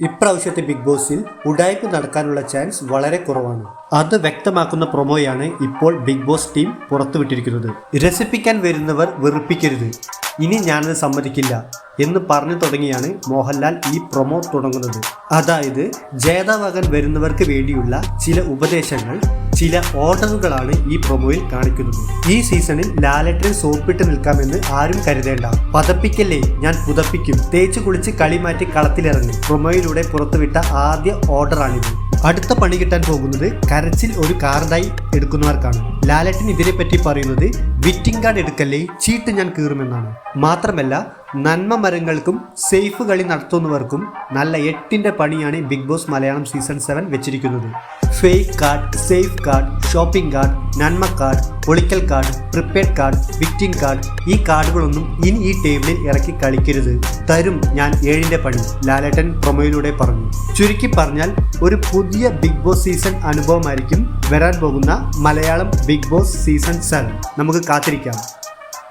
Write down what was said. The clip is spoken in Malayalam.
ഇപ്രാവശ്യത്തെ ബിഗ് ബോസിൽ ഉടായ്പ നടക്കാനുള്ള ചാൻസ് വളരെ കുറവാണ്. അത് വ്യക്തമാക്കുന്ന പ്രൊമോയാണ് ഇപ്പോൾ ബിഗ് ബോസ് ടീം പുറത്തുവിട്ടിരിക്കുന്നത്. രസിപ്പിക്കാൻ വരുന്നവർ വെറുപ്പിക്കരുത്. ഇനി ഞാനത് സമ്മതിക്കില്ല. എന്ന് പറഞ്ഞു തുടങ്ങിയാണ് മോഹൻലാൽ ഈ പ്രൊമോ തുടങ്ങുന്നത്. അതായത് ജേതാവാകാൻ വരുന്നവർക്ക് വേണ്ടിയുള്ള ചില ഉപദേശങ്ങൾ ചില ഓർഡറുകളാണ് ഈ പ്രൊമോയിൽ കാണിക്കുന്നത്. ഈ സീസണിൽ ലാലറ്റിൽ സോപ്പിട്ട് നിൽക്കാമെന്ന് ആരും കരുതേണ്ട. പതപ്പിക്കല്ലേ ഞാൻ പുതപ്പിക്കും. തേച്ചു കുളിച്ച് കളി മാറ്റി കളത്തിലിറങ്ങും. പ്രൊമോയിലൂടെ പുറത്തുവിട്ട ആദ്യ ഓർഡറാണിത്. അടുത്ത പണി കിട്ടാൻ പോകുന്നത് കരച്ചിൽ ഒരു കാർഡായി എടുക്കുന്നവർക്കാണ്. ലാലറ്റിന് ഇതിനെപ്പറ്റി പറയുന്നത് വിറ്റിംഗ് കാർഡ് എടുക്കല്ലേ ചീട്ട് ഞാൻ കീറുമെന്നാണ്. മാത്രമല്ല നന്മ മരങ്ങൾക്കും സേഫ് കളി നടത്തുന്നവർക്കും നല്ല എട്ടിന്റെ പണിയാണ് big boss Malayalam season seven വെച്ചിരിക്കുന്നത്. Fake card safe card shopping card നന്മ കാർഡ് പൊളിക്കൽ കാർഡ് പ്രിപ്പയർഡ് കാർഡ് വിക്റ്റിംഗ് കാർഡ് ഈ കാർഡുകളൊന്നും ഇനി ഈ ടേബിളിൽ ഇറക്കി കളിക്കരുത്. തരും ഞാൻ ഏഴിന്റെ പണി ലാലേട്ടൻ പ്രൊമോയിലൂടെ പറഞ്ഞു. ചുരുക്കി പറഞ്ഞാൽ ഒരു പുതിയ ബിഗ് ബോസ് സീസൺ അനുഭവമായിരിക്കും വരാൻ പോകുന്ന Malayalam big boss season seven നമുക്ക് കാത്തിരിക്കാം.